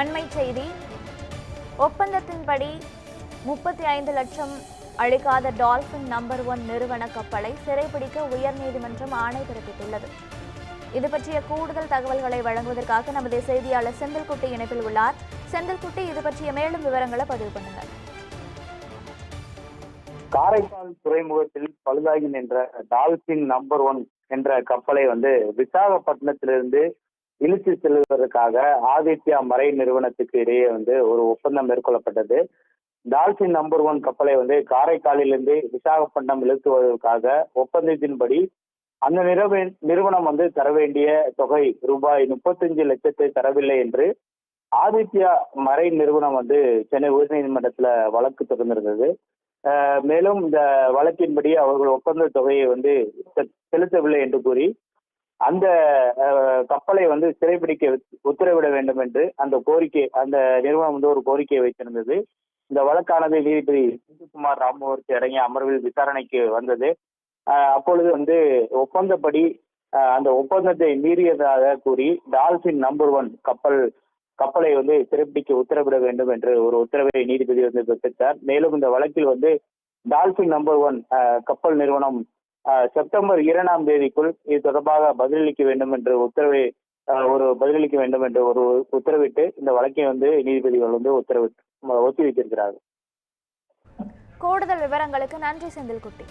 அண்மை செய்தி. ஒப்பந்தத்தின்படி முப்பத்தி ஐந்து லட்சம் அளிக்காத டால்பின் நம்பர் ஒன் நிறுவன கப்பலை சிறைபிடிக்க உயர்நீதிமன்றம் ஆணை பிறப்பித்துள்ளது. இது பற்றிய கூடுதல் தகவல்களை வழங்குவதற்காக நமது செய்தியாளர் செந்தில்குட்டி இணைப்பில் உள்ளார். செந்தில்குட்டி இது பற்றிய மேலும் விவரங்களை பதிவு பண்ணுங்க காரைக்கால் துறைமுகத்தில் பழுதாகி நின்ற டால்பின் நம்பர் ஒன் என்ற கப்பலை வந்து விசாகப்பட்டினத்திலிருந்து இழுத்து செல்வதற்காக ஆதித்யா மறை நிறுவனத்துக்கு இடையே வந்து ஒரு ஒப்பந்தம் மேற்கொள்ளப்பட்டது. டால்பின் நம்பர் ஒன் கப்பலை வந்து காரைக்காலிலிருந்து விசாகப்பட்டினம் இழுத்துவதற்காக ஒப்பந்தத்தின்படி அந்த நிறுவ நிறுவனம் வந்து தர வேண்டிய தொகை ரூபாய் முப்பத்தஞ்சு லட்சத்தை தரவில்லை என்று ஆதித்யா மறை நிறுவனம் வந்து சென்னை உயர்நீதிமன்றத்துல வழக்கு தொடர்ந்திருந்தது. மேலும் இந்த வழக்கின்படி அவர்கள் ஒப்பந்த தொகையை வந்து செ- செலுத்தவில்லை என்று கூறி அந்த கப்பலை வந்து சிறைபிடிக்க உத்தரவிட வேண்டும் என்று அந்த கோரிக்கை அந்த நிறுவனம் வந்து ஒரு கோரிக்கையை வைத்திருந்தது. இந்த வழக்கானது நீதிபதி சிந்துகுமார் ராமமூர்த்தி அடங்கிய அமர்வில் விசாரணைக்கு வந்தது. அப்பொழுது வந்து ஒப்பந்தப்படி அந்த ஒப்பந்தத்தை மீறியதாக கூறி டால்பின் நம்பர் ஒன் கப்பல் கப்பலை வந்து சிறைப்பிடிக்க உத்தரவிட வேண்டும் என்று ஒரு உத்தரவை நீதிபதி வந்து பிறப்பித்தார். மேலும் இந்த வழக்கில் வந்து டால்பின் நம்பர் ஒன் கப்பல் நிறுவனம் செப்டம்பர் இரண்டாம் தேதிக்குள் இது தொடர்பாக பதிலளிக்க வேண்டும் என்று உத்தரவை ஒரு பதிலளிக்க வேண்டும் என்று ஒரு உத்தரவிட்டு இந்த வழக்கை வந்து நீதிபதிகள் வந்து உத்தரவிட்டு ஒத்தி வைத்திருக்கிறார்கள் கூடுதல் விவரங்களுக்கு நன்றி செந்தில்குட்டி.